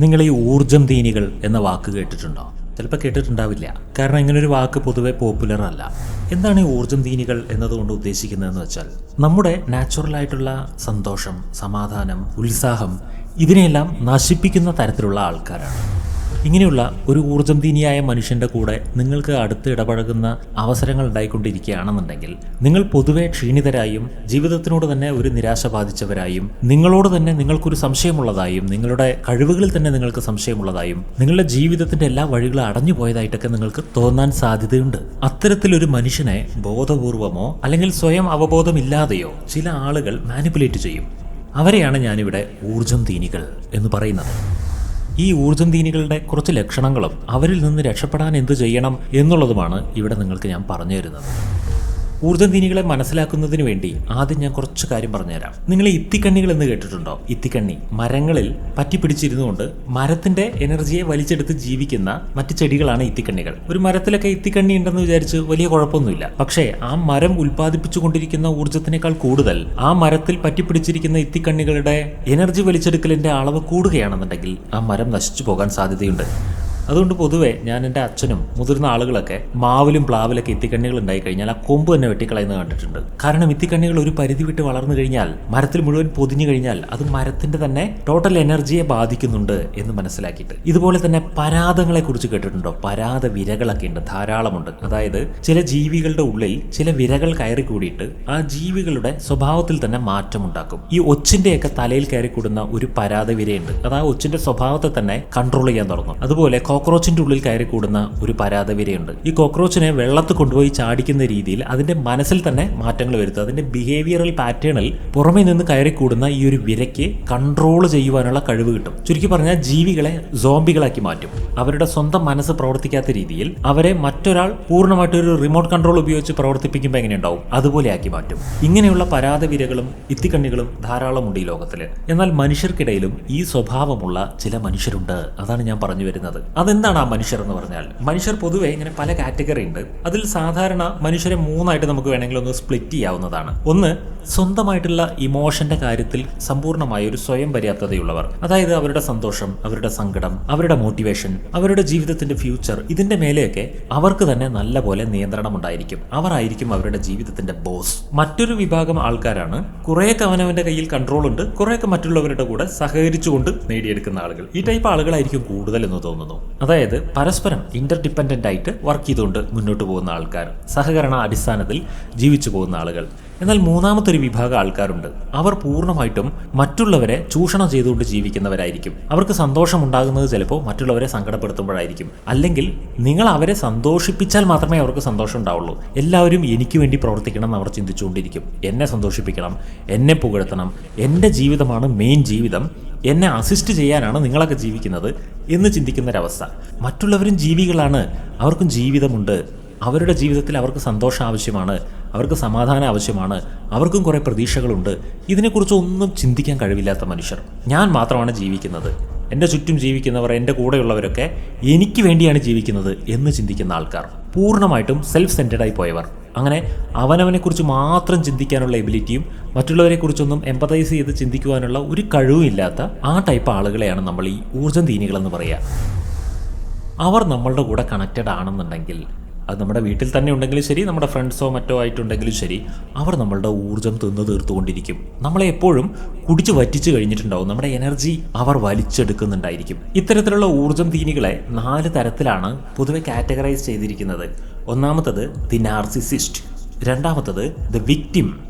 നിങ്ങൾ ഈ ഊർജം തീനികൾ എന്ന വാക്ക് കേട്ടിട്ടുണ്ടോ? ചിലപ്പോൾ കേട്ടിട്ടുണ്ടാവില്ല. കാരണം ഇങ്ങനൊരു വാക്ക് പൊതുവെ പോപ്പുലർ അല്ല. എന്താണ് ഈ ഊർജം തീനികൾ എന്നതുകൊണ്ട് ഉദ്ദേശിക്കുന്നതെന്ന് വെച്ചാൽ നമ്മുടെ നാച്ചുറൽ ആയിട്ടുള്ള സന്തോഷം സമാധാനം ഉത്സാഹം ഇതിനെയെല്ലാം നശിപ്പിക്കുന്ന തരത്തിലുള്ള ആൾക്കാരാണ്. ഇങ്ങനെയുള്ള ഒരു ഊർജം തീനിയായ മനുഷ്യന്റെ കൂടെ നിങ്ങൾക്ക് അടുത്ത് ഇടപഴകുന്ന അവസരങ്ങൾ ഉണ്ടായിക്കൊണ്ടിരിക്കുകയാണെന്നുണ്ടെങ്കിൽ നിങ്ങൾ പൊതുവെ ക്ഷീണിതരായും ജീവിതത്തിനോട് തന്നെ ഒരു നിരാശ ബാധിച്ചവരായും നിങ്ങളോട് തന്നെ നിങ്ങൾക്കൊരു സംശയമുള്ളതായും നിങ്ങളുടെ കഴിവുകളിൽ തന്നെ നിങ്ങൾക്ക് സംശയമുള്ളതായും നിങ്ങളുടെ ജീവിതത്തിന്റെ എല്ലാ വഴികളും അടഞ്ഞു പോയതായിട്ടൊക്കെ നിങ്ങൾക്ക് തോന്നാൻ സാധ്യതയുണ്ട്. അത്തരത്തിലൊരു മനുഷ്യനെ ബോധപൂർവമോ അല്ലെങ്കിൽ സ്വയം അവബോധമില്ലാതെയോ ചില ആളുകൾ മാനിപ്പുലേറ്റ് ചെയ്യും. അവരെയാണ് ഞാനിവിടെ ഊർജം തീനികൾ എന്ന് പറയുന്നത്. ഈ ഊർജം ദീനികളുടെ കുറച്ച് ലക്ഷണങ്ങളും അവരിൽ നിന്ന് രക്ഷപ്പെടാൻ എന്ത് ചെയ്യണം എന്നുള്ളതുമാണ് ഇവിടെ നിങ്ങൾക്ക് ഞാൻ പറഞ്ഞു തരുന്നത്. ഊർജം തീനികളെ മനസ്സിലാക്കുന്നതിന് വേണ്ടി ആദ്യം ഞാൻ കുറച്ച് കാര്യം പറഞ്ഞുതരാം. നിങ്ങൾ ഇത്തിക്കണ്ണികൾ എന്ന് കേട്ടിട്ടുണ്ടോ? ഇത്തിക്കണ്ണി. മരങ്ങളിൽ പറ്റിപ്പിടിച്ചിരുന്നുകൊണ്ട് മരത്തിന്റെ എനർജിയെ വലിച്ചെടുത്ത് ജീവിക്കുന്ന മറ്റ് ചെടികളാണ് ഇത്തിക്കണ്ണികൾ. ഒരു മരത്തിലൊക്കെ ഇത്തിക്കണ്ണി ഉണ്ടെന്ന് വിചാരിച്ച് വലിയ കുഴപ്പമൊന്നുമില്ല. പക്ഷേ ആ മരം ഉൽപ്പാദിപ്പിച്ചുകൊണ്ടിരിക്കുന്ന ഊർജത്തിനേക്കാൾ കൂടുതൽ ആ മരത്തിൽ പറ്റിപ്പിടിച്ചിരിക്കുന്ന ഇത്തിക്കണ്ണികളുടെ എനർജി വലിച്ചെടുക്കലിന്റെ അളവ് കൂടുകയാണെന്നുണ്ടെങ്കിൽ ആ മരം നശിച്ചു പോകാൻ സാധ്യതയുണ്ട്. അതുകൊണ്ട് പൊതുവേ ഞാൻ എന്റെ അച്ഛനും മുതിർന്ന ആളുകളൊക്കെ മാവിലും പ്ലാവിലൊക്കെ ഇത്തിക്കണ്ണികൾ ഉണ്ടായി കഴിഞ്ഞാൽ ആ കൊമ്പ് തന്നെ വെട്ടിക്കളയുന്നത് കണ്ടിട്ടുണ്ട്. കാരണം ഇത്തിക്കണ്ണികൾ ഒരു പരിധി വിട്ട് വളർന്നു കഴിഞ്ഞാൽ മരത്തിൽ മുഴുവൻ പൊതിഞ്ഞു കഴിഞ്ഞാൽ അത് മരത്തിന്റെ തന്നെ ടോട്ടൽ എനർജിയെ ബാധിക്കുന്നുണ്ട് എന്ന് മനസ്സിലാക്കിയിട്ട്. ഇതുപോലെ തന്നെ പരാതങ്ങളെ കുറിച്ച് കേട്ടിട്ടുണ്ടോ? പരാത വിരകളൊക്കെ ഉണ്ട് ധാരാളമുണ്ട്. അതായത് ചില ജീവികളുടെ ഉള്ളിൽ ചില വിരകൾ കയറി കൂടിയിട്ട് ആ ജീവികളുടെ സ്വഭാവത്തിൽ തന്നെ മാറ്റമുണ്ടാക്കും. ഈ ഒച്ചിന്റെയൊക്കെ തലയിൽ കയറി കൂടുന്ന ഒരു പരാത വിരയുണ്ട്. അത് ആ ഒച്ചിന്റെ സ്വഭാവത്തെ തന്നെ കൺട്രോൾ ചെയ്യാൻ തുടങ്ങും. അതുപോലെ കോക്രോച്ചിന്റെ ഉള്ളിൽ കയറി കൂടുന്ന ഒരു പരാതവിരയുണ്ട് ഈ കോക്രോച്ചിനെ വെള്ളത്ത് കൊണ്ടുപോയി ചാടിക്കുന്ന രീതിയിൽ അതിന്റെ മനസ്സിൽ തന്നെ മാറ്റങ്ങൾ വരുത്തുക അതിന്റെ ബിഹേവിയറൽ പാറ്റേണിൽ പുറമേ നിന്ന് കയറി കൂടുന്ന ഈ ഒരു വിരയ്ക്ക് കൺട്രോൾ ചെയ്യുവാനുള്ള കഴിവ് കിട്ടും. ചുരുക്കി പറഞ്ഞാൽ ജീവികളെ സോംബികളാക്കി മാറ്റും. അവരുടെ സ്വന്തം മനസ്സ് പ്രവർത്തിക്കാത്ത രീതിയിൽ അവരെ മറ്റൊരാൾ പൂർണമായിട്ട് ഒരു റിമോട്ട് കൺട്രോൾ ഉപയോഗിച്ച് പ്രവർത്തിപ്പിക്കുമ്പോൾ എങ്ങനെ ഉണ്ടാവും? അതുപോലെ ആക്കി മാറ്റും. ഇങ്ങനെയുള്ള പരാതവിരകളും ഇത്തിക്കണ്ണികളും ധാരാളമുണ്ട് ഈ ലോകത്തിൽ എന്നാൽ മനുഷ്യർക്കിടയിലും ഈ സ്വഭാവമുള്ള ചില മനുഷ്യരുണ്ട്. അതാണ് ഞാൻ പറഞ്ഞു വരുന്നത്. അതെന്താണ് ആ മനുഷ്യർ എന്ന് പറഞ്ഞാൽ? മനുഷ്യർ പൊതുവെ ഇങ്ങനെ പല കാറ്റഗറി ഉണ്ട്. അതിൽ സാധാരണ മനുഷ്യരെ മൂന്നായിട്ട് നമുക്ക് വേണമെങ്കിൽ ഒന്ന് സ്പ്ലിറ്റ് ചെയ്യാവുന്നതാണ്. ഒന്ന് സ്വന്തമായിട്ടുള്ള ഇമോഷന്റെ കാര്യത്തിൽ സമ്പൂർണമായ ഒരു സ്വയം പര്യാപ്തതയുള്ളവർ. അതായത് അവരുടെ സന്തോഷം അവരുടെ സങ്കടം അവരുടെ മോട്ടിവേഷൻ അവരുടെ ജീവിതത്തിന്റെ ഫ്യൂച്ചർ ഇതിന്റെ മേലെയൊക്കെ അവർക്ക് തന്നെ നല്ല പോലെ നിയന്ത്രണം ഉണ്ടായിരിക്കും അവരായിരിക്കും അവരുടെ ജീവിതത്തിന്റെ ബോസ്. മറ്റൊരു വിഭാഗം ആൾക്കാരാണ്. കുറേയൊക്കെ അവനവന്റെ കയ്യിൽ കൺട്രോൾ ഉണ്ട്. കുറേയൊക്കെ മറ്റുള്ളവരുടെ കൂടെ സഹകരിച്ചുകൊണ്ട് നേടിയെടുക്കുന്ന ആളുകൾ. ഈ ടൈപ്പ് ആളുകളായിരിക്കും കൂടുതൽ എന്ന് തോന്നുന്നു. അതായത് പരസ്പരം ഇന്റർ ഡിപ്പെൻഡന്റ് ആയിട്ട് വർക്ക് ചെയ്തുകൊണ്ട് മുന്നോട്ട് പോകുന്ന ആൾക്കാർ സഹകരണ അടിസ്ഥാനത്തിൽ ജീവിച്ചു പോകുന്ന ആളുകൾ. എന്നാൽ മൂന്നാമത്തെ ഒരു വിഭാഗം ആൾക്കാരുണ്ട്. അവർ പൂർണമായിട്ടും മറ്റുള്ളവരെ ചൂഷണം ചെയ്തുകൊണ്ട് ജീവിക്കുന്നവരായിരിക്കും. അവർക്ക് സന്തോഷം ഉണ്ടാകുന്നത് ചിലപ്പോൾ മറ്റുള്ളവരെ സങ്കടപ്പെടുത്തുമ്പോഴായിരിക്കും. അല്ലെങ്കിൽ നിങ്ങൾ അവരെ സന്തോഷിപ്പിച്ചാൽ മാത്രമേ അവർക്ക് സന്തോഷം ഉണ്ടാവുള്ളൂ എല്ലാവരും എനിക്ക് വേണ്ടി പ്രവർത്തിക്കണം എന്ന് അവർ ചിന്തിച്ചുകൊണ്ടിരിക്കും. എന്നെ സന്തോഷിപ്പിക്കണം എന്നെ പുകഴ്ത്തണം എന്റെ ജീവിതമാണ് മെയിൻ ജീവിതം. എന്നെ അസിസ്റ്റ് ചെയ്യാനാണ് നിങ്ങളൊക്കെ ജീവിക്കുന്നത് എന്ന് ചിന്തിക്കുന്നൊരവസ്ഥ. മറ്റുള്ളവരും ജീവികളാണ്. അവർക്കും ജീവിതമുണ്ട്. അവരുടെ ജീവിതത്തിൽ അവർക്ക് സന്തോഷം ആവശ്യമാണ് അവർക്ക് സമാധാനം ആവശ്യമാണ്. അവർക്കും കുറേ പ്രതീക്ഷകളുണ്ട്. ഇതിനെക്കുറിച്ച് ഒന്നും ചിന്തിക്കാൻ കഴിവില്ലാത്ത മനുഷ്യർ. ഞാൻ മാത്രമാണ് ജീവിക്കുന്നത്. എന്റെ ചുറ്റും ജീവിക്കുന്നവർ എന്റെ കൂടെയുള്ളവരൊക്കെ എനിക്ക് വേണ്ടിയാണ് ജീവിക്കുന്നത് എന്ന് ചിന്തിക്കുന്ന ആൾക്കാർ. പൂർണമായിട്ടും സെൽഫ് സെന്റഡായി പോയവർ. അങ്ങനെ അവനവനെക്കുറിച്ച് മാത്രം ചിന്തിക്കാനുള്ള എബിലിറ്റിയും മറ്റുള്ളവരെക്കുറിച്ചൊന്നും എമ്പതൈസ് ചെയ്ത് ചിന്തിക്കുവാനുള്ള ഒരു കഴിവും ഇല്ലാത്ത ആ ടൈപ്പ് ആളുകളെയാണ് നമ്മൾ ഈ ഊർജം തീനികളെന്ന് പറയുക. അവർ നമ്മളുടെ കൂടെ കണക്റ്റഡ് ആണെന്നുണ്ടെങ്കിൽ അത് നമ്മുടെ വീട്ടിൽ തന്നെ ഉണ്ടെങ്കിലും ശരി നമ്മുടെ ഫ്രണ്ട്സോ മറ്റോ ആയിട്ടുണ്ടെങ്കിലും ശരി അവർ നമ്മളുടെ ഊർജം തിന്നു തീർത്തുകൊണ്ടിരിക്കും. നമ്മളെ എപ്പോഴും കുടിച്ച് വറ്റിച്ച് കഴിഞ്ഞിട്ടുണ്ടാവും. നമ്മുടെ എനർജി അവർ വലിച്ചെടുക്കുന്നുണ്ടായിരിക്കും. ഇത്തരത്തിലുള്ള ഊർജം തീനികളെ നാല് തരത്തിലാണ് പൊതുവെ കാറ്റഗറൈസ് ചെയ്തിരിക്കുന്നത്. ഒന്നാമത്തത് ദി നാർസിസിസ്റ്റ് രണ്ടാമത്തത് ദ വിക്ടിം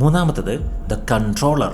മൂന്നാമത്തത് ദ കൺട്രോളർ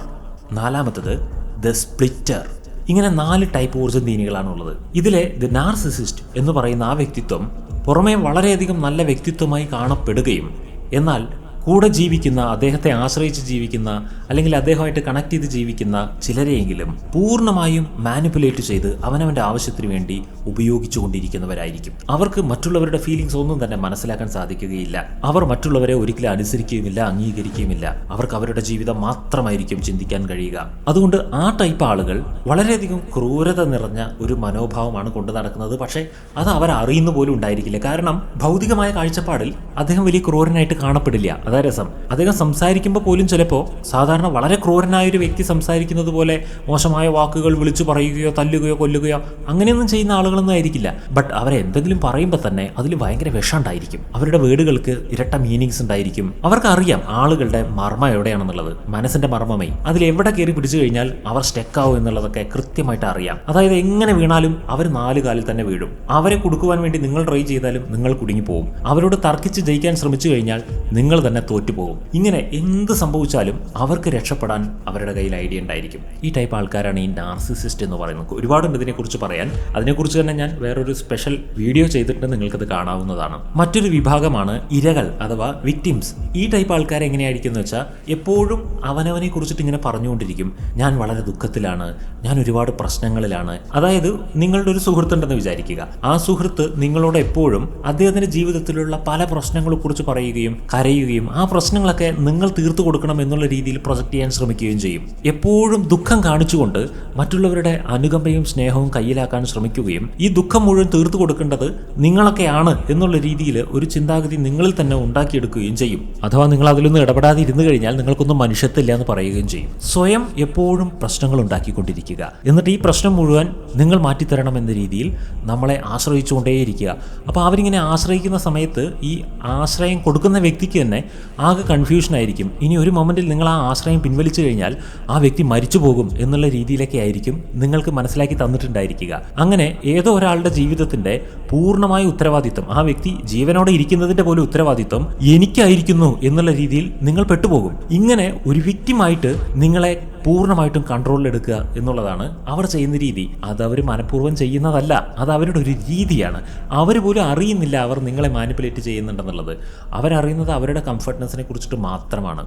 നാലാമത്തത് ദ സ്പ്ലിറ്റർ ഇങ്ങനെ നാല് ടൈപ്പ് ഊർജം തീനികളാണുള്ളത്. ഇതിലെ ദ നാർസിസിസ്റ്റ് എന്ന് പറയുന്ന ആ വ്യക്തിത്വം പുറമേ വളരെയധികം നല്ല വ്യക്തിത്വമായി കാണപ്പെടുകയും എന്നാൽ കൂടെ ജീവിക്കുന്ന അദ്ദേഹത്തെ ആശ്രയിച്ച് ജീവിക്കുന്ന അല്ലെങ്കിൽ അദ്ദേഹമായിട്ട് കണക്ട് ചെയ്ത് ജീവിക്കുന്ന ചിലരെയെങ്കിലും പൂർണമായും മാനിപ്പുലേറ്റ് ചെയ്ത് അവനവന്റെ ആവശ്യത്തിന് വേണ്ടി ഉപയോഗിച്ചുകൊണ്ടിരിക്കുന്നവരായിരിക്കും അവർക്ക് മറ്റുള്ളവരുടെ ഫീലിംഗ്സ് ഒന്നും തന്നെ മനസ്സിലാക്കാൻ സാധിക്കുകയില്ല. അവർ മറ്റുള്ളവരെ ഒരിക്കലും അനുസരിക്കുകയുമില്ല അംഗീകരിക്കുകയുമില്ല. അവർക്ക് അവരുടെ ജീവിതം മാത്രമായിരിക്കും ചിന്തിക്കാൻ കഴിയുക. അതുകൊണ്ട് ആ ടൈപ്പ് ആളുകൾ വളരെയധികം ക്രൂരത നിറഞ്ഞ ഒരു മനോഭാവമാണ് കൊണ്ടു നടക്കുന്നത്. പക്ഷേ അത് അവർ അറിയുന്ന പോലും ഉണ്ടായിരിക്കില്ല. കാരണം ഭൗതികമായ കാഴ്ചപ്പാടിൽ അദ്ദേഹം വലിയ ക്രൂരനായിട്ട് കാണപ്പെടില്ല. അതാ രസം. അദ്ദേഹം സംസാരിക്കുമ്പോൾ പോലും ചിലപ്പോൾ സാധാരണ വളരെ ക്രൂരനായ ഒരു വ്യക്തി സംസാരിക്കുന്നത് പോലെ മോശമായ വാക്കുകൾ വിളിച്ചു പറയുകയോ തല്ലുകയോ കൊല്ലുകയോ അങ്ങനെയൊന്നും ചെയ്യുന്ന ആളുകളൊന്നും ആയിരിക്കില്ല. ബട്ട് അവരെ എന്തെങ്കിലും പറയുമ്പോൾ തന്നെ അതിൽ ഭയങ്കര വിഷമുണ്ടായിരിക്കും. അവരുടെ വേർഡുകൾക്ക് ഇരട്ട മീനിങ്സ് ഉണ്ടായിരിക്കും. അവർക്കറിയാം ആളുകളുടെ മർമ്മ എവിടെയാണെന്നുള്ളത്. മനസ്സിന്റെ മർമ്മമേ. അതിൽ എവിടെ കയറി പിടിച്ചു കഴിഞ്ഞാൽ അവർ സ്റ്റെക്കാവും എന്നുള്ളതൊക്കെ കൃത്യമായിട്ട് അറിയാം. അതായത് എങ്ങനെ വീണാലും അവർ നാല് കാലിൽ തന്നെ വീഴും. അവരെ കൊടുക്കുവാൻ വേണ്ടി നിങ്ങൾ ട്രൈ ചെയ്താലും നിങ്ങൾ കുടുങ്ങി പോകും അവരോട് തർക്കിച്ച് ജയിക്കാൻ ശ്രമിച്ചു കഴിഞ്ഞാൽ നിങ്ങൾ തന്നെ തോറ്റുപോകും. ഇങ്ങനെ എന്ത് സംഭവിച്ചാലും അവർക്ക് രക്ഷപ്പെടാൻ അവരുടെ കയ്യിൽ ഐഡിയ ഉണ്ടായിരിക്കും. ഈ ടൈപ്പ് ആൾക്കാരാണ് ഈ നാർസിസിസ്റ്റ് എന്ന് പറയുന്നത്. ഒരുപാടുണ്ട് ഇതിനെക്കുറിച്ച് പറയാൻ. അതിനെക്കുറിച്ച് തന്നെ ഞാൻ വേറൊരു സ്പെഷ്യൽ വീഡിയോ ചെയ്തിട്ട് നിങ്ങൾക്കത് കാണാവുന്നതാണ്. മറ്റൊരു വിഭാഗമാണ് ഇരകൾ അഥവാ വിക്ടിംസ് ഈ ടൈപ്പ് ആൾക്കാർ എങ്ങനെയായിരിക്കും എന്ന് വെച്ചാൽ എപ്പോഴും അവനവനെ കുറിച്ചിട്ട് ഇങ്ങനെ പറഞ്ഞുകൊണ്ടിരിക്കും. ഞാൻ വളരെ ദുഃഖത്തിലാണ്. ഞാൻ ഒരുപാട് പ്രശ്നങ്ങളിലാണ്. അതായത് നിങ്ങളുടെ ഒരു സുഹൃത്തുണ്ടെന്ന് വിചാരിക്കുക. ആ സുഹൃത്ത് നിങ്ങളോട് എപ്പോഴും അദ്ദേഹത്തിന്റെ ജീവിതത്തിലുള്ള പല പ്രശ്നങ്ങളെ കുറിച്ച് പറയുകയും കരയുകയും ആ പ്രശ്നങ്ങളൊക്കെ നിങ്ങൾ തീർത്തു കൊടുക്കണം എന്നുള്ള രീതിയിൽ പ്രൊജക്റ്റ് ചെയ്യാൻ ശ്രമിക്കുകയും ചെയ്യും. എപ്പോഴും ദുഃഖം കാണിച്ചുകൊണ്ട് മറ്റുള്ളവരുടെ അനുകമ്പയും സ്നേഹവും കയ്യിലാക്കാൻ ശ്രമിക്കുകയും ഈ ദുഃഖം മുഴുവൻ തീർത്തു കൊടുക്കേണ്ടത് നിങ്ങളൊക്കെയാണ് എന്നുള്ള രീതിയിൽ ഒരു ചിന്താഗതി നിങ്ങളിൽ തന്നെ ഉണ്ടാക്കിയെടുക്കുകയും ചെയ്യും. അഥവാ നിങ്ങൾ അതിലൊന്നും ഇടപെടാതെ ഇരുന്നു കഴിഞ്ഞാൽ നിങ്ങൾക്കൊന്നും മനുഷ്യത്തില്ല എന്ന് പറയുകയും ചെയ്യും. സ്വയം എപ്പോഴും പ്രശ്നങ്ങൾ ഉണ്ടാക്കിക്കൊണ്ടിരിക്കുക. എന്നിട്ട് ഈ പ്രശ്നം മുഴുവൻ നിങ്ങൾ മാറ്റിത്തരണം എന്ന രീതിയിൽ നമ്മളെ ആശ്രയിച്ചുകൊണ്ടേയിരിക്കുക. അപ്പോൾ അവരിങ്ങനെ ആശ്രയിക്കുന്ന സമയത്ത് ഈ ആശ്രയം കൊടുക്കുന്ന വ്യക്തിക്ക് തന്നെ ആകെ കൺഫ്യൂഷൻ ആയിരിക്കും. ഇനി ഒരു മൊമെന്റിൽ നിങ്ങൾ ആ ആശ്രയം പിൻവലിച്ചു കഴിഞ്ഞാൽ ആ വ്യക്തി മരിച്ചു പോകും എന്നുള്ള രീതിയിലൊക്കെ ആയിരിക്കും നിങ്ങൾക്ക് മനസ്സിലാക്കി തന്നിട്ടുണ്ടായിരിക്കുക. അങ്ങനെ ഏതോ ഒരാളുടെ ജീവിതത്തിന്റെ പൂർണമായ ഉത്തരവാദിത്വം ആ വ്യക്തി ജീവനോടെ ഇരിക്കുന്നതിന്റെ പോലെ ഉത്തരവാദിത്വം എനിക്കായിരിക്കുന്നു എന്നുള്ള രീതിയിൽ നിങ്ങൾ പെട്ടുപോകും. ഇങ്ങനെ ഒരു വ്യക്തിമായിട്ട് നിങ്ങളെ പൂർണമായിട്ടും കൺട്രോളിൽ എടുക്കുക എന്നുള്ളതാണ് അവർ ചെയ്യുന്ന രീതി. അത് അവർ മനഃപൂർവം ചെയ്യുന്നതല്ല. അത് അവരുടെ ഒരു രീതിയാണ്. അവർ പോലും അറിയുന്നില്ല അവർ നിങ്ങളെ മാനിപ്പുലേറ്റ് ചെയ്യുന്നുണ്ടെന്നുള്ളത്. അവരറിയുന്നത് അവരുടെ കംഫർട്ട്നെസ്സിനെ കുറിച്ചിട്ട് മാത്രമാണ്.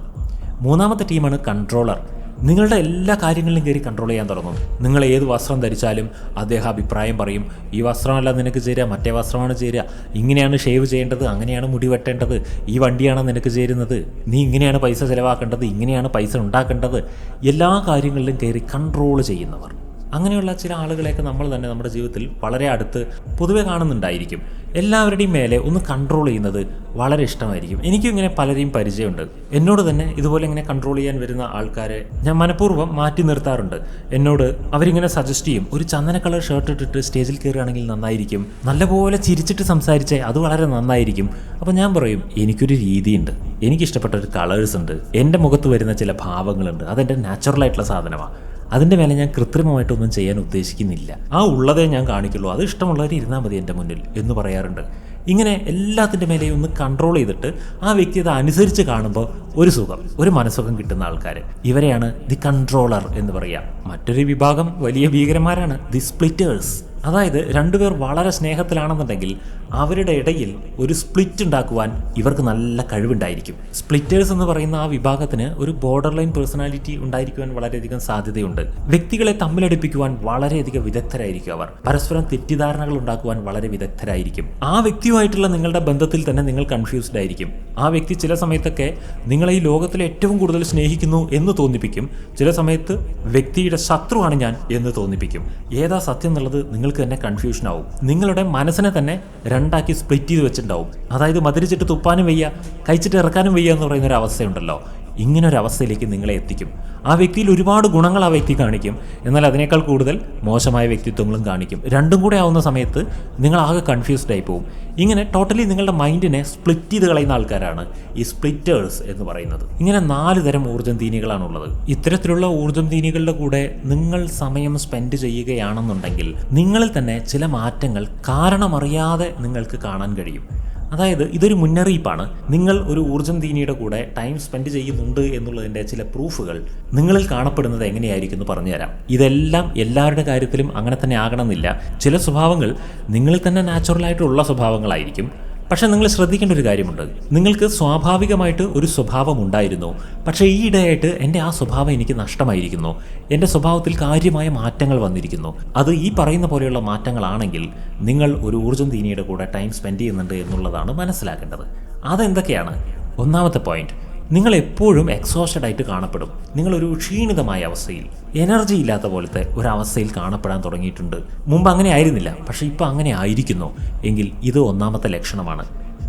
മൂന്നാമത്തെ ടീമാണ് കൺട്രോളർ നിങ്ങളുടെ എല്ലാ കാര്യങ്ങളിലും കയറി കൺട്രോൾ ചെയ്യാൻ തുടങ്ങും. നിങ്ങൾ ഏത് വസ്ത്രം ധരിച്ചാലും അദ്ദേഹം അഭിപ്രായം പറയും. ഈ വസ്ത്രമല്ല നിനക്ക് ചേരുക മറ്റേ വസ്ത്രമാണ് ചേരുക. ഇങ്ങനെയാണ് ഷേവ് ചെയ്യേണ്ടത് അങ്ങനെയാണ് മുടി വെട്ടേണ്ടത്. ഈ വണ്ടിയാണ് നിനക്ക് ചേരുന്നത്. നീ ഇങ്ങനെയാണ് പൈസ ചിലവാക്കേണ്ടത് ഇങ്ങനെയാണ് പൈസ ഉണ്ടാക്കേണ്ടത്. എല്ലാ കാര്യങ്ങളിലും കയറി കൺട്രോൾ ചെയ്യുന്നവർ. അങ്ങനെയുള്ള ചില ആളുകളെയൊക്കെ നമ്മൾ തന്നെ നമ്മുടെ ജീവിതത്തിൽ വളരെ അടുത്ത് പൊതുവെ കാണുന്നുണ്ടായിരിക്കും. എല്ലാവരുടെയും മേലെ ഒന്ന് കൺട്രോൾ ചെയ്യുന്നത് വളരെ ഇഷ്ടമായിരിക്കും. എനിക്കും ഇങ്ങനെ പലരെയും പരിചയമുണ്ട്. എന്നോട് തന്നെ ഇതുപോലെ ഇങ്ങനെ കൺട്രോൾ ചെയ്യാൻ വരുന്ന ആൾക്കാരെ ഞാൻ മനഃപൂർവം മാറ്റി നിർത്താറുണ്ട്. എന്നോട് അവരിങ്ങനെ സജസ്റ്റ് ചെയ്യും ഒരു ചന്ദന കളർ ഷർട്ട് ഇട്ടിട്ട് സ്റ്റേജിൽ കയറുകയാണെങ്കിൽ നന്നായിരിക്കും. നല്ലപോലെ ചിരിച്ചിട്ട് സംസാരിച്ചേ അത് വളരെ നന്നായിരിക്കും. അപ്പോൾ ഞാൻ പറയും എനിക്കൊരു രീതിയുണ്ട്. എനിക്കിഷ്ടപ്പെട്ട ഒരു കളേഴ്സ് ഉണ്ട്. എന്റെ മുഖത്ത് വരുന്ന ചില ഭാവങ്ങളുണ്ട്. അതെന്റെ നാച്ചുറലായിട്ടുള്ള സാധനമാണ് അതിന്റെ മേലെ ഞാൻ കൃത്രിമമായിട്ടൊന്നും ചെയ്യാൻ ഉദ്ദേശിക്കുന്നില്ല. ആ ഉള്ളതേ ഞാൻ കാണിക്കുള്ളൂ. അത് ഇഷ്ടമുള്ളവർ ഇരുന്നാൽ മതി എന്റെ മുന്നിൽ എന്ന് പറയാറുണ്ട്. ഇങ്ങനെ എല്ലാത്തിന്റെ മേലെയും ഒന്ന് കൺട്രോൾ ചെയ്തിട്ട് ആ വ്യക്തി അത് അനുസരിച്ച് കാണുമ്പോൾ ഒരു സുഖം ഒരു മനസ്സുഖം കിട്ടുന്ന ആൾക്കാർ ഇവരെയാണ് ദി കൺട്രോളർ എന്ന് പറയുക മറ്റൊരു വിഭാഗം വലിയ ഭീകരന്മാരാണ് ദി സ്പ്ലിറ്റേഴ്സ് അതായത് രണ്ടുപേർ വളരെ സ്നേഹത്തിലാണെന്നുണ്ടെങ്കിൽ അവരുടെ ഇടയിൽ ഒരു സ്പ്ലിറ്റ് ഉണ്ടാക്കുവാൻ ഇവർക്ക് നല്ല കഴിവുണ്ടായിരിക്കും. സ്പ്ലിറ്റേഴ്സ് എന്ന് പറയുന്ന ആ വിഭാഗത്തിന് ഒരു ബോർഡർ ലൈൻ പേഴ്സണാലിറ്റി ഉണ്ടായിരിക്കുവാൻ വളരെയധികം സാധ്യതയുണ്ട്. വ്യക്തികളെ തമ്മിലടിപ്പിക്കുവാൻ വളരെയധികം വിദഗ്ധരായിരിക്കും അവർ. പരസ്പരം തെറ്റിദ്ധാരണകൾ ഉണ്ടാക്കുവാൻ വളരെ വിദഗ്ധരായിരിക്കും. ആ വ്യക്തിയുമായിട്ടുള്ള നിങ്ങളുടെ ബന്ധത്തിൽ തന്നെ നിങ്ങൾ കൺഫ്യൂസ്ഡ് ആയിരിക്കും. ആ വ്യക്തി ചില സമയത്തൊക്കെ നിങ്ങളെ ഈ ലോകത്തിൽ ഏറ്റവും കൂടുതൽ സ്നേഹിക്കുന്നു എന്ന് തോന്നിപ്പിക്കും. ചില സമയത്ത് വ്യക്തിയുടെ ശത്രുവാണ് ഞാൻ എന്ന് തോന്നിപ്പിക്കും. ഏതാ സത്യം എന്നുള്ളത് നിങ്ങൾക്ക് തന്നെ കൺഫ്യൂഷൻ ആവും. നിങ്ങളുടെ മനസ്സിനെ തന്നെ രണ്ടാക്കി സ്പ്ലിറ്റ് ചെയ്ത് വെച്ചിട്ടുണ്ടാവും. അതായത് മതിരിച്ചിട്ട് തുപ്പാനും വയ്യ കഴിച്ചിട്ട് ഇറക്കാനും വയ്യ എന്ന് പറയുന്ന ഒരു അവസ്ഥയുണ്ടല്ലോ. ഇങ്ങനെ ഒരു അവസ്ഥയിലേക്ക് നിങ്ങളെ എത്തിക്കും. ആ വ്യക്തിയിൽ ഒരുപാട് ഗുണങ്ങൾ ആ വ്യക്തി കാണിക്കും. എന്നാൽ അതിനേക്കാൾ കൂടുതൽ മോശമായ വ്യക്തിത്വങ്ങളും കാണിക്കും. രണ്ടും കൂടെ ആവുന്ന സമയത്ത് നിങ്ങൾ ആകെ കൺഫ്യൂസ്ഡ് ആയി പോകും ഇങ്ങനെ ടോട്ടലി നിങ്ങളുടെ മൈൻഡിനെ സ്പ്ലിറ്റ് ചെയ്ത് കളയുന്ന ആൾക്കാരാണ് ഈ സ്പ്ലിറ്റേഴ്സ് എന്ന് പറയുന്നത്. ഇങ്ങനെ നാല് തരം ഊർജം തീനികളാണുള്ളത് ഇത്തരത്തിലുള്ള ഊർജം തീനികളുടെ കൂടെ നിങ്ങൾ സമയം സ്പെൻഡ് ചെയ്യുകയാണെന്നുണ്ടെങ്കിൽ നിങ്ങളിൽ തന്നെ ചില മാറ്റങ്ങൾ കാരണമറിയാതെ നിങ്ങൾക്ക് കാണാൻ കഴിയും. അതായത് ഇതൊരു മുന്നറിയിപ്പാണ്. നിങ്ങൾ ഒരു ഊർജം തീനിയുടെ കൂടെ ടൈം സ്പെൻഡ് ചെയ്യുന്നുണ്ട് എന്നുള്ളതിന്റെ ചില പ്രൂഫുകൾ നിങ്ങളിൽ കാണപ്പെടുന്നത് എങ്ങനെയായിരിക്കും എന്ന് പറഞ്ഞുതരാം ഇതെല്ലാം എല്ലാവരുടെ കാര്യത്തിലും അങ്ങനെ തന്നെ ആകണമെന്നില്ല. ചില സ്വഭാവങ്ങൾ നിങ്ങളിൽ തന്നെ നാച്ചുറലായിട്ടുള്ള സ്വഭാവങ്ങളായിരിക്കും. പക്ഷേ നിങ്ങൾ ശ്രദ്ധിക്കേണ്ട ഒരു കാര്യമുണ്ട്. നിങ്ങൾക്ക് സ്വാഭാവികമായിട്ട് ഒരു സ്വഭാവം ഉണ്ടായിരുന്നു. പക്ഷേ ഈ ഇടയായിട്ട് എന്റെ ആ സ്വഭാവം എനിക്ക് നഷ്ടമായിരിക്കുന്നു. എന്റെ സ്വഭാവത്തിൽ കാര്യമായ മാറ്റങ്ങൾ വന്നിരിക്കുന്നു. അത് ഈ പറയുന്ന പോലെയുള്ള മാറ്റങ്ങളാണെങ്കിൽ നിങ്ങൾ ഒരു ഊർജം തീനിയുടെ കൂടെ ടൈം സ്പെൻഡ് ചെയ്യുന്നുണ്ട് എന്നുള്ളതാണ് മനസ്സിലാക്കേണ്ടത്. അതെന്തൊക്കെയാണ്? ഒന്നാമത്തെ പോയിന്റ് നിങ്ങൾ എപ്പോഴും എക്സോസ്റ്റഡ് ആയിട്ട് കാണപ്പെടും. നിങ്ങളൊരു ക്ഷീണിതമായ അവസ്ഥയിൽ എനർജി ഇല്ലാത്ത പോലത്തെ ഒരവസ്ഥയിൽ കാണപ്പെടാൻ തുടങ്ങിയിട്ടുണ്ട്. മുമ്പ് അങ്ങനെ ആയിരുന്നില്ല പക്ഷേ ഇപ്പോൾ അങ്ങനെ ആയിരിക്കുന്നു. എങ്കിൽ ഇത് ഒന്നാമത്തെ ലക്ഷണമാണ്.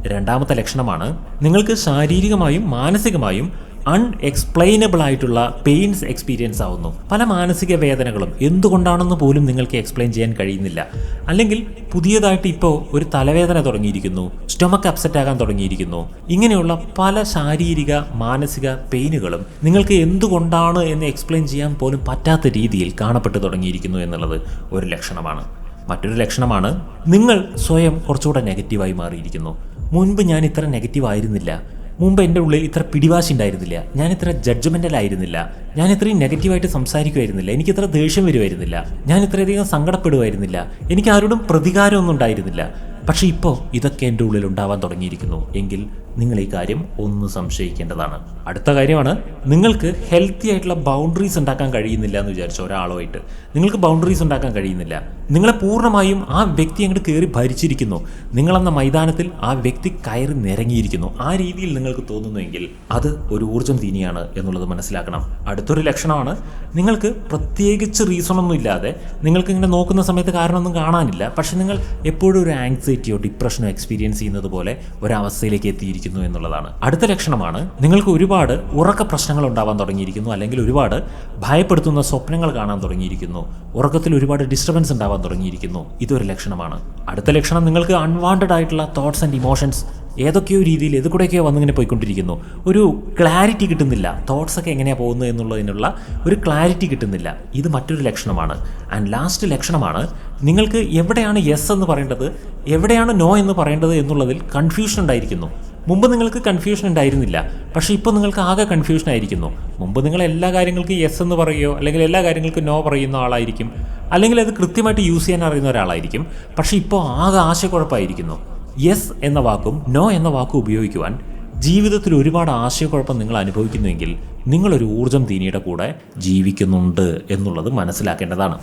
രണ്ടാമത്തെ ലക്ഷണമാണ് നിങ്ങൾക്ക് ശാരീരികമായും മാനസികമായും അൺഎക്സ്പ്ലെയിനബിൾ ആയിട്ടുള്ള പെയിൻസ് എക്സ്പീരിയൻസ് ആവുന്നു. പല മാനസിക വേദനകളും എന്തുകൊണ്ടാണെന്ന് പോലും നിങ്ങൾക്ക് എക്സ്പ്ലെയിൻ ചെയ്യാൻ കഴിയുന്നില്ല. അല്ലെങ്കിൽ പുതിയതായിട്ട് ഇപ്പോൾ ഒരു തലവേദന തുടങ്ങിയിരിക്കുന്നു സ്റ്റൊമക്ക് അപ്സെറ്റ് ആകാൻ തുടങ്ങിയിരിക്കുന്നു. ഇങ്ങനെയുള്ള പല ശാരീരിക മാനസിക പെയിനുകളും നിങ്ങൾക്ക് എന്തുകൊണ്ടാണ് എന്ന് എക്സ്പ്ലെയിൻ ചെയ്യാൻ പോലും പറ്റാത്ത രീതിയിൽ കാണപ്പെട്ടു തുടങ്ങിയിരിക്കുന്നു എന്നുള്ളത് ഒരു ലക്ഷണമാണ്. മറ്റൊരു ലക്ഷണമാണ് നിങ്ങൾ സ്വയം കുറച്ചുകൂടെ നെഗറ്റീവായി മാറിയിരിക്കുന്നു. മുൻപ് ഞാൻ ഇത്ര നെഗറ്റീവ് ആയിരുന്നില്ല. മുമ്പ് എന്റെ ഉള്ളിൽ ഇത്ര പിടിവാശി ഉണ്ടായിരുന്നില്ല. ഞാൻ ഇത്ര ജഡ്ജ്മെന്റൽ ആയിരുന്നില്ല ഞാൻ ഇത്രയും നെഗറ്റീവായിട്ട് സംസാരിക്കുമായിരുന്നില്ല. എനിക്ക് ഇത്ര ദേഷ്യം വരുമായിരുന്നില്ല. ഞാൻ ഇത്രയധികം സങ്കടപ്പെടുമായിരുന്നില്ല. എനിക്ക് ആരോടും പ്രതികാരമൊന്നും ഉണ്ടായിരുന്നില്ല. പക്ഷേ ഇപ്പോൾ ഇതൊക്കെ എന്റെ ഉള്ളിൽ ഉണ്ടാവാൻ തുടങ്ങിയിരിക്കുന്നു. എങ്കിൽ നിങ്ങൾ ഈ കാര്യം ഒന്ന് സംശയിക്കേണ്ടതാണ്. അടുത്ത കാര്യമാണ് നിങ്ങൾക്ക് ഹെൽത്തി ആയിട്ടുള്ള ബൗണ്ടറീസ് ഉണ്ടാക്കാൻ കഴിയുന്നില്ല എന്ന് വിചാരിച്ച ഒരാളുമായിട്ട്. നിങ്ങൾക്ക് ബൗണ്ടറീസ് ഉണ്ടാക്കാൻ കഴിയുന്നില്ല. നിങ്ങളെ പൂർണമായും ആ വ്യക്തി അങ്ങോട്ട് കയറി ഭരിച്ചിരിക്കുന്നു. നിങ്ങളെന്ന മൈതാനത്തിൽ ആ വ്യക്തി കയറി നിരങ്ങിയിരിക്കുന്നു. ആ രീതിയിൽ നിങ്ങൾക്ക് തോന്നുന്നുവെങ്കിൽ അത് ഒരു ഊർജം തീനിയാണ് എന്നുള്ളത് മനസ്സിലാക്കണം. അടുത്തൊരു ലക്ഷണമാണ് നിങ്ങൾക്ക് പ്രത്യേകിച്ച് റീസണൊന്നും ഇല്ലാതെ നിങ്ങൾക്ക് ഇങ്ങനെ നോക്കുന്ന സമയത്ത് കാരണമൊന്നും കാണാനില്ല. പക്ഷെ നിങ്ങൾ എപ്പോഴും ഒരു ആങ്സൈറ്റിയോ ഡിപ്രഷനോ എക്സ്പീരിയൻസ് ചെയ്യുന്നത് പോലെ ഒരവസ്ഥയിലേക്ക് എത്തിയിരിക്കുന്നു. എന്നുള്ളതാണ്. അടുത്ത ലക്ഷണമാണ് നിങ്ങൾക്ക് ഒരുപാട് ഉറക്ക പ്രശ്നങ്ങൾ ഉണ്ടാവാൻ തുടങ്ങിയിരിക്കുന്നു അല്ലെങ്കിൽ ഒരുപാട് ഭയപ്പെടുത്തുന്ന സ്വപ്നങ്ങൾ കാണാൻ തുടങ്ങിയിരിക്കുന്നു ഉറക്കത്തിൽ ഒരുപാട് ഡിസ്റ്റർബൻസ് ഉണ്ടാവാൻ തുടങ്ങിയിരിക്കുന്നു. ഇതൊരു ലക്ഷണമാണ്. അടുത്ത ലക്ഷണം നിങ്ങൾക്ക് അൺവാണ്ടഡ് ആയിട്ടുള്ള തോട്ട്സ് ആൻഡ് ഇമോഷൻസ് ഏതൊക്കെയോ രീതിയിൽ ഏത് കൂടെയൊക്കെയോ വന്നിങ്ങനെ പോയിക്കൊണ്ടിരിക്കുന്നു. ഒരു ക്ലാരിറ്റി കിട്ടുന്നില്ല. തോട്ട്സ് ഒക്കെ എങ്ങനെയാണ് പോകുന്നത് എന്നുള്ളതിനുള്ള ഒരു ക്ലാരിറ്റി കിട്ടുന്നില്ല. ഇത് മറ്റൊരു ലക്ഷണമാണ്. ആൻഡ് ലാസ്റ്റ് ലക്ഷണമാണ് നിങ്ങൾക്ക് എവിടെയാണ് യെസ് എന്ന് പറയേണ്ടത് എവിടെയാണ് നോ എന്ന് പറയേണ്ടത് എന്നുള്ളതിൽ കൺഫ്യൂഷൻ ഉണ്ടായിരിക്കുന്നു. മുമ്പ് നിങ്ങൾക്ക് കൺഫ്യൂഷൻ ഉണ്ടായിരുന്നില്ല. പക്ഷേ ഇപ്പോൾ നിങ്ങൾക്ക് ആകെ കൺഫ്യൂഷൻ ആയിരിക്കുന്നു. മുമ്പ് നിങ്ങൾ എല്ലാ കാര്യങ്ങൾക്കും യെസ് എന്ന് പറയുകയോ അല്ലെങ്കിൽ എല്ലാ കാര്യങ്ങൾക്കും നോ പറയുന്ന ആളായിരിക്കും. അല്ലെങ്കിൽ അത് കൃത്യമായിട്ട് യൂസ് ചെയ്യാൻ അറിയുന്ന ഒരാളായിരിക്കും. പക്ഷേ ഇപ്പോൾ ആകെ ആശയക്കുഴപ്പമായിരിക്കുന്നു. യെസ് എന്ന വാക്കും നോ എന്ന വാക്കും ഉപയോഗിക്കുവാൻ ജീവിതത്തിൽ ഒരുപാട് ആശയക്കുഴപ്പം നിങ്ങൾ അനുഭവിക്കുന്നുവെങ്കിൽ നിങ്ങളൊരു ഊർജം തീനിയുടെ കൂടെ ജീവിക്കുന്നുണ്ട് എന്നുള്ളത് മനസ്സിലാക്കേണ്ടതാണ്.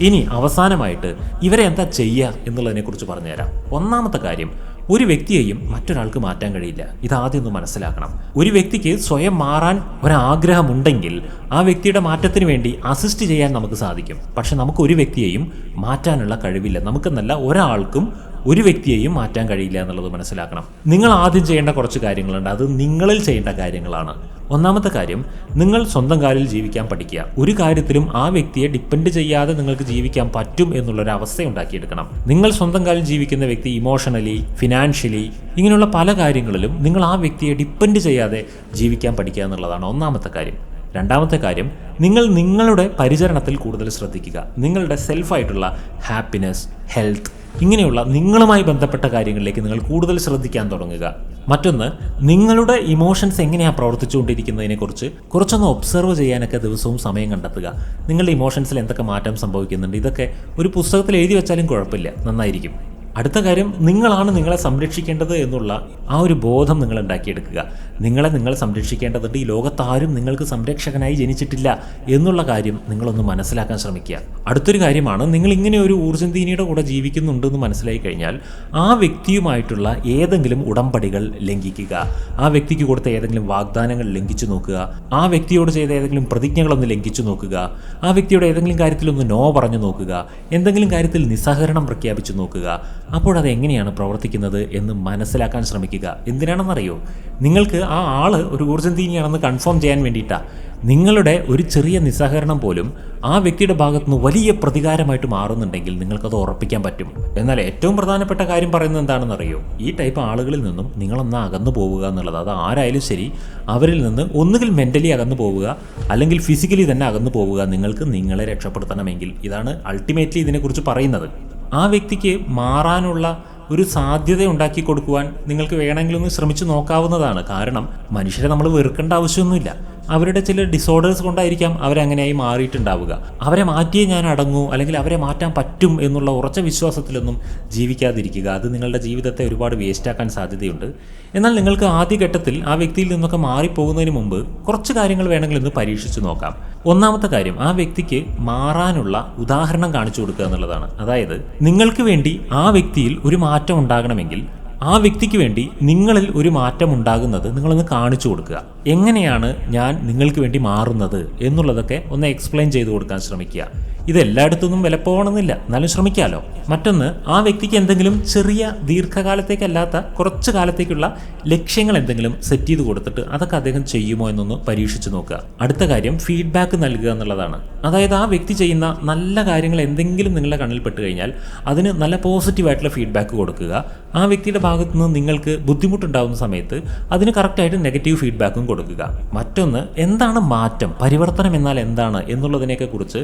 ഇനി അവസാനമായിട്ട് ഇവരെ എന്താ ചെയ്യുക എന്നുള്ളതിനെക്കുറിച്ച് പറഞ്ഞുതരാം. ഒന്നാമത്തെ കാര്യം ഒരു വ്യക്തിയെയും മറ്റൊരാൾക്ക് മാറ്റാൻ കഴിയില്ല. ഇതാദ്യം ഒന്ന് മനസ്സിലാക്കണം. ഒരു വ്യക്തിക്ക് സ്വയം മാറാൻ ഒരാഗ്രഹമുണ്ടെങ്കിൽ ആ വ്യക്തിയുടെ മാറ്റത്തിന് വേണ്ടി അസിസ്റ്റ് ചെയ്യാൻ നമുക്ക് സാധിക്കും. പക്ഷെ നമുക്ക് ഒരു വ്യക്തിയെയും മാറ്റാനുള്ള കഴിവില്ല. നമുക്കെന്നല്ല ഒരാൾക്കും ഒരു വ്യക്തിയെയും മാറ്റാൻ കഴിയില്ല എന്നുള്ളത് മനസ്സിലാക്കണം. നിങ്ങൾ ആദ്യം ചെയ്യേണ്ട കുറച്ച് കാര്യങ്ങളുണ്ട്. അത് നിങ്ങളിൽ ചെയ്യേണ്ട കാര്യങ്ങളാണ്. ഒന്നാമത്തെ കാര്യം നിങ്ങൾ സ്വന്തം കാലിൽ ജീവിക്കാൻ പഠിക്കുക. ഒരു കാര്യത്തിലും ആ വ്യക്തിയെ ഡിപ്പെൻഡ് ചെയ്യാതെ നിങ്ങൾക്ക് ജീവിക്കാൻ പറ്റും എന്നുള്ളൊരു അവസ്ഥ ഉണ്ടാക്കിയെടുക്കണം നിങ്ങൾ സ്വന്തം കാലിൽ ജീവിക്കുന്ന വ്യക്തി ഇമോഷണലി ഫിനാൻഷ്യലി ഇങ്ങനെയുള്ള പല കാര്യങ്ങളിലും നിങ്ങൾ ആ വ്യക്തിയെ ഡിപ്പെൻഡ് ചെയ്യാതെ ജീവിക്കാൻ പഠിക്കുക എന്നുള്ളതാണ് ഒന്നാമത്തെ കാര്യം. രണ്ടാമത്തെ കാര്യം നിങ്ങൾ നിങ്ങളുടെ പരിചരണത്തിൽ കൂടുതൽ ശ്രദ്ധിക്കുക. നിങ്ങളുടെ സെൽഫായിട്ടുള്ള ഹാപ്പിനെസ് ഹെൽത്ത് ഇങ്ങനെയുള്ള നിങ്ങളുമായി ബന്ധപ്പെട്ട കാര്യങ്ങളിലേക്ക് നിങ്ങൾ കൂടുതൽ ശ്രദ്ധിക്കാൻ തുടങ്ങുക. മറ്റൊന്ന് നിങ്ങളുടെ ഇമോഷൻസ് എങ്ങനെയാണ് പ്രവർത്തിച്ചുകൊണ്ടിരിക്കുന്നതിനെക്കുറിച്ച് കുറച്ചൊന്ന് ഒബ്സർവ് ചെയ്യാനൊക്കെ ദിവസവും സമയം കണ്ടെത്തുക. നിങ്ങളുടെ ഇമോഷൻസിൽ എന്തൊക്കെ മാറ്റം സംഭവിക്കുന്നുണ്ട്? ഇതൊക്കെ ഒരു പുസ്തകത്തിൽ എഴുതി വെച്ചാലും കുഴപ്പമില്ല. നന്നായിരിക്കും. അടുത്ത കാര്യം നിങ്ങളാണ് നിങ്ങളെ സംരക്ഷിക്കേണ്ടത് എന്നുള്ള ആ ഒരു ബോധം നിങ്ങൾ ഉണ്ടാക്കിയെടുക്കുക. നിങ്ങളെ നിങ്ങൾ സംരക്ഷിക്കേണ്ടതുണ്ട്. ഈ ലോകത്താരും നിങ്ങൾക്ക് സംരക്ഷകനായി ജനിച്ചിട്ടില്ല എന്നുള്ള കാര്യം നിങ്ങളൊന്ന് മനസ്സിലാക്കാൻ ശ്രമിക്കുക. അടുത്തൊരു കാര്യമാണ് നിങ്ങൾ ഇങ്ങനെ ഒരു ഊർജന്തീനിയുടെ കൂടെ ജീവിക്കുന്നുണ്ടെന്ന് മനസ്സിലായി കഴിഞ്ഞാൽ ആ വ്യക്തിയുമായിട്ടുള്ള ഏതെങ്കിലും ഉടമ്പടികൾ ലംഘിക്കുക. ആ വ്യക്തിക്ക് കൊടുത്ത ഏതെങ്കിലും വാഗ്ദാനങ്ങൾ ലംഘിച്ചു നോക്കുക. ആ വ്യക്തിയോട് ചെയ്ത ഏതെങ്കിലും പ്രതിജ്ഞകളൊന്ന് ലംഘിച്ചു നോക്കുക. ആ വ്യക്തിയുടെ ഏതെങ്കിലും കാര്യത്തിലൊന്ന് നോ പറഞ്ഞു നോക്കുക. എന്തെങ്കിലും കാര്യത്തിൽ നിസ്സഹകരണം പ്രഖ്യാപിച്ചു നോക്കുക. അപ്പോൾ അത് എങ്ങനെയാണ് പ്രവർത്തിക്കുന്നത് എന്ന് മനസ്സിലാക്കാൻ ശ്രമിക്കുക. എന്തിനാണെന്നറിയോ? നിങ്ങൾക്ക് ആ ആൾ ഒരു ഊർജന്തീനിയാണെന്ന് കൺഫേം ചെയ്യാൻ വേണ്ടിയിട്ടാണ് നിങ്ങളുടെ ഒരു ചെറിയ നിസ്സഹകരണം പോലും ആ വ്യക്തിയുടെ ഭാഗത്തുനിന്ന് വലിയ പ്രതികാരമായിട്ട് മാറുന്നുണ്ടെങ്കിൽ നിങ്ങൾക്കത് ഉറപ്പിക്കാൻ പറ്റും. എന്നാൽ ഏറ്റവും പ്രധാനപ്പെട്ട കാര്യം പറയുന്നത് എന്താണെന്നറിയോ? ഈ ടൈപ്പ് ആളുകളിൽ നിന്നും നിങ്ങളൊന്ന് അകന്നു പോവുക എന്നുള്ളത്. അത് ആരായാലും ശരി അവരിൽ നിന്ന് ഒന്നുകിൽ മെന്റലി അകന്നു പോവുക അല്ലെങ്കിൽ ഫിസിക്കലി തന്നെ അകന്നു പോവുക നിങ്ങൾക്ക് നിങ്ങളെ രക്ഷപ്പെടുത്തണമെങ്കിൽ. ഇതാണ് അൾട്ടിമേറ്റ്ലി ഇതിനെക്കുറിച്ച് പറയുന്നത്. ആ വ്യക്തിക്ക് മാറാനുള്ള ഒരു സാധ്യത ഉണ്ടാക്കി കൊടുക്കുവാൻ നിങ്ങൾക്ക് വേണമെങ്കിലൊന്ന് ശ്രമിച്ചു നോക്കാവുന്നതാണ്. കാരണം മനുഷ്യരെ നമ്മൾ വെറുക്കേണ്ട ആവശ്യമൊന്നുമില്ല. അവരുടെ ചില ഡിസോർഡേഴ്സ് കൊണ്ടായിരിക്കാം അവരങ്ങനെയായി മാറിയിട്ടുണ്ടാവുക. അവരെ മാറ്റിയേ ഞാൻ അടങ്ങൂ അല്ലെങ്കിൽ അവരെ മാറ്റാൻ പറ്റും എന്നുള്ള ഉറച്ച വിശ്വാസത്തിലൊന്നും ജീവിക്കാതിരിക്കുക. അത് നിങ്ങളുടെ ജീവിതത്തെ ഒരുപാട് വേസ്റ്റാക്കാൻ സാധ്യതയുണ്ട്. എന്നാൽ നിങ്ങൾക്ക് ആദ്യഘട്ടത്തിൽ ആ വ്യക്തിയിൽ നിന്നൊക്കെ മാറിപ്പോകുന്നതിന് മുമ്പ് കുറച്ച് കാര്യങ്ങൾ വേണമെങ്കിൽ ഒന്ന് പരീക്ഷിച്ചു നോക്കാം. ഒന്നാമത്തെ കാര്യം ആ വ്യക്തിക്ക് മാറാനുള്ള ഉദാഹരണം കാണിച്ചു കൊടുക്കുക എന്നുള്ളതാണ്. അതായത് നിങ്ങൾക്ക് വേണ്ടി ആ വ്യക്തിയിൽ ഒരു മാറ്റം ഉണ്ടാകണമെങ്കിൽ ആ വ്യക്തിക്ക് വേണ്ടി നിങ്ങളിൽ ഒരു മാറ്റം ഉണ്ടാകുന്നത് നിങ്ങളൊന്ന് കാണിച്ചു കൊടുക്കുക. എങ്ങനെയാണ് ഞാൻ നിങ്ങൾക്ക് വേണ്ടി മാറുന്നത് എന്നുള്ളതൊക്കെ ഒന്ന് എക്സ്പ്ലെയിൻ ചെയ്തു കൊടുക്കാൻ ശ്രമിക്കുക. ഇത് എല്ലായിടത്തുനിന്നും വിലപ്പോകണമെന്നില്ല എന്നാലും ശ്രമിക്കാമല്ലോ മറ്റൊന്ന് ആ വ്യക്തിക്ക് എന്തെങ്കിലും ചെറിയ ദീർഘകാലത്തേക്കല്ലാത്ത കുറച്ച് കാലത്തേക്കുള്ള ലക്ഷ്യങ്ങൾ എന്തെങ്കിലും സെറ്റ് ചെയ്ത് കൊടുത്തിട്ട് അതൊക്കെ അദ്ദേഹം ചെയ്യുമോ എന്നൊന്ന് പരീക്ഷിച്ച് നോക്കുക. അടുത്ത കാര്യം ഫീഡ്ബാക്ക് നൽകുക എന്നുള്ളതാണ്. അതായത് ആ വ്യക്തി ചെയ്യുന്ന നല്ല കാര്യങ്ങൾ എന്തെങ്കിലും നിങ്ങളുടെ കണ്ണിൽ പെട്ട് കഴിഞ്ഞാൽ അതിന് നല്ല പോസിറ്റീവായിട്ടുള്ള ഫീഡ്ബാക്ക് കൊടുക്കുക. ആ വ്യക്തിയുടെ ഭാഗത്തു നിന്ന് നിങ്ങൾക്ക് ബുദ്ധിമുട്ടുണ്ടാകുന്ന സമയത്ത് അതിന് കറക്റ്റായിട്ട് നെഗറ്റീവ് ഫീഡ്ബാക്കും കൊടുക്കുക. മറ്റൊന്ന് എന്താണ് മാറ്റം? പരിവർത്തനം എന്നാൽ എന്താണ്? എന്നുള്ളതിനെയൊക്കെ കുറിച്ച്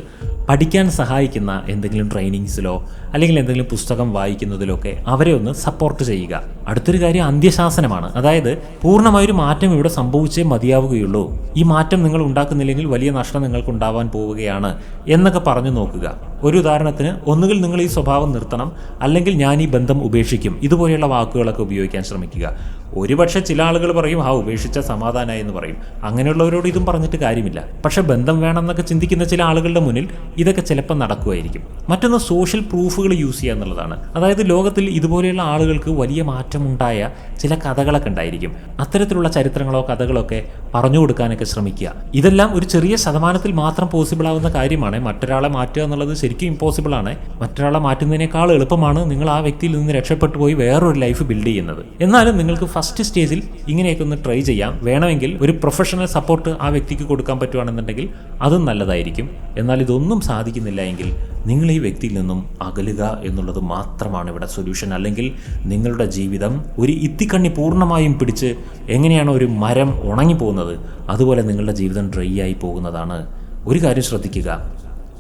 പഠിക്കാൻ സഹായിക്കുന്ന എന്തെങ്കിലും ട്രെയിനിങ്സിലോ അല്ലെങ്കിൽ എന്തെങ്കിലും പുസ്തകം വായിക്കുന്നതിലോ ഒക്കെ അവരെ ഒന്ന് സപ്പോർട്ട് ചെയ്യുക. അടുത്തൊരു കാര്യം അന്ത്യശാസനമാണ്. അതായത് പൂർണമായൊരു മാറ്റം ഇവിടെ സംഭവിച്ചേ മതിയാവുകയുള്ളൂ. ഈ മാറ്റം നിങ്ങൾ ഉണ്ടാക്കുന്നില്ലെങ്കിൽ വലിയ നഷ്ടം നിങ്ങൾക്ക് ഉണ്ടാവാൻ പോവുകയാണ് എന്നൊക്കെ പറഞ്ഞു നോക്കുക. ഒരു ഉദാഹരണത്തിന് ഒന്നുകിൽ നിങ്ങൾ ഈ സ്വഭാവം നിർത്തണം അല്ലെങ്കിൽ ഞാൻ ഈ ബന്ധം ഉപേക്ഷിക്കും. ഇതുപോലെയുള്ള വാക്കുകളൊക്കെ ഉപയോഗിക്കാൻ ശ്രമിക്കുക. ഒരുപക്ഷെ ചില ആളുകൾ പറയും ആ ഉപേക്ഷിച്ച സമാധാനമായി എന്ന് പറയും. അങ്ങനെയുള്ളവരോട് ഇതും പറഞ്ഞിട്ട് കാര്യമില്ല. പക്ഷെ ബന്ധം വേണമെന്നൊക്കെ ചിന്തിക്കുന്ന ചില ആളുകളുടെ മുന്നിൽ ഇതൊക്കെ ചിലപ്പോൾ നടക്കുമായിരിക്കും. മറ്റൊന്ന് സോഷ്യൽ പ്രൂഫുകൾ യൂസ് ചെയ്യുക എന്നുള്ളതാണ്. അതായത് ലോകത്തിൽ ഇതുപോലെയുള്ള ആളുകൾക്ക് വലിയ മാറ്റമുണ്ടായ ചില കഥകളൊക്കെ ഉണ്ടായിരിക്കും. അത്തരത്തിലുള്ള ചരിത്രങ്ങളോ കഥകളോ ഒക്കെ പറഞ്ഞു കൊടുക്കാനൊക്കെ ശ്രമിക്കുക. ഇതെല്ലാം ഒരു ചെറിയ ശതമാനത്തിൽ മാത്രം പോസിബിൾ ആവുന്ന കാര്യമാണ്. മറ്റൊരാളെ മാറ്റുക എന്നുള്ളത് ശരിക്കും ഇമ്പോസിബിൾ ആണ്. മറ്റൊരാളെ മാറ്റുന്നതിനേക്കാൾ എളുപ്പമാണ് നിങ്ങൾ ആ വ്യക്തിയിൽ നിന്ന് രക്ഷപ്പെട്ടു പോയി വേറൊരു ലൈഫ് ബിൽഡ് ചെയ്യുന്നത്. എന്നാലും നിങ്ങൾക്ക് ഫസ്റ്റ് സ്റ്റേജിൽ ഇങ്ങനെയൊക്കെ ഒന്ന് ട്രൈ ചെയ്യാം. വേണമെങ്കിൽ ഒരു പ്രൊഫഷണൽ സപ്പോർട്ട് ആ വ്യക്തിക്ക് കൊടുക്കാൻ പറ്റുവാണെന്നുണ്ടെങ്കിൽ അതും നല്ലതായിരിക്കും. എന്നാൽ ഇതൊന്നും സാധിക്കുന്നില്ല എങ്കിൽ നിങ്ങൾ ഈ വ്യക്തിയിൽ നിന്നും അകലുക എന്നുള്ളത് മാത്രമാണ് ഇവിടെ സൊല്യൂഷൻ അല്ലെങ്കിൽ നിങ്ങളുടെ ജീവിതം ഒരു ഇത്തിക്കണ്ണി പൂർണമായും പിടിച്ച് എങ്ങനെയാണ് ഒരു മരം ഉണങ്ങി പോകുന്നത് അതുപോലെ നിങ്ങളുടെ ജീവിതം ഡ്രൈ ആയി പോകുന്നതാണ്. ഒരു കാര്യം ശ്രദ്ധിക്കുക.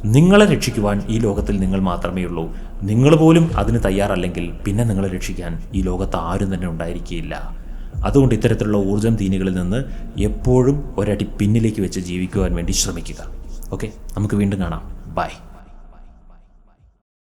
നിങ്ങളെ രക്ഷിക്കുവാൻ ഈ ലോകത്തിൽ നിങ്ങൾ മാത്രമേ ഉള്ളൂ. നിങ്ങൾ പോലും അതിന് തയ്യാറല്ലെങ്കിൽ പിന്നെ നിങ്ങളെ രക്ഷിക്കാൻ ഈ ലോകത്ത് ആരും തന്നെ ഉണ്ടായിരിക്കുകയില്ല. അതുകൊണ്ട് ഇത്തരത്തിലുള്ള ഊർജം തീനികളിൽ നിന്ന് എപ്പോഴും ഒരടി പിന്നിലേക്ക് വെച്ച് ജീവിക്കുവാൻ വേണ്ടി ശ്രമിക്കുക. ഓക്കെ? നമുക്ക് വീണ്ടും കാണാം. ബൈ.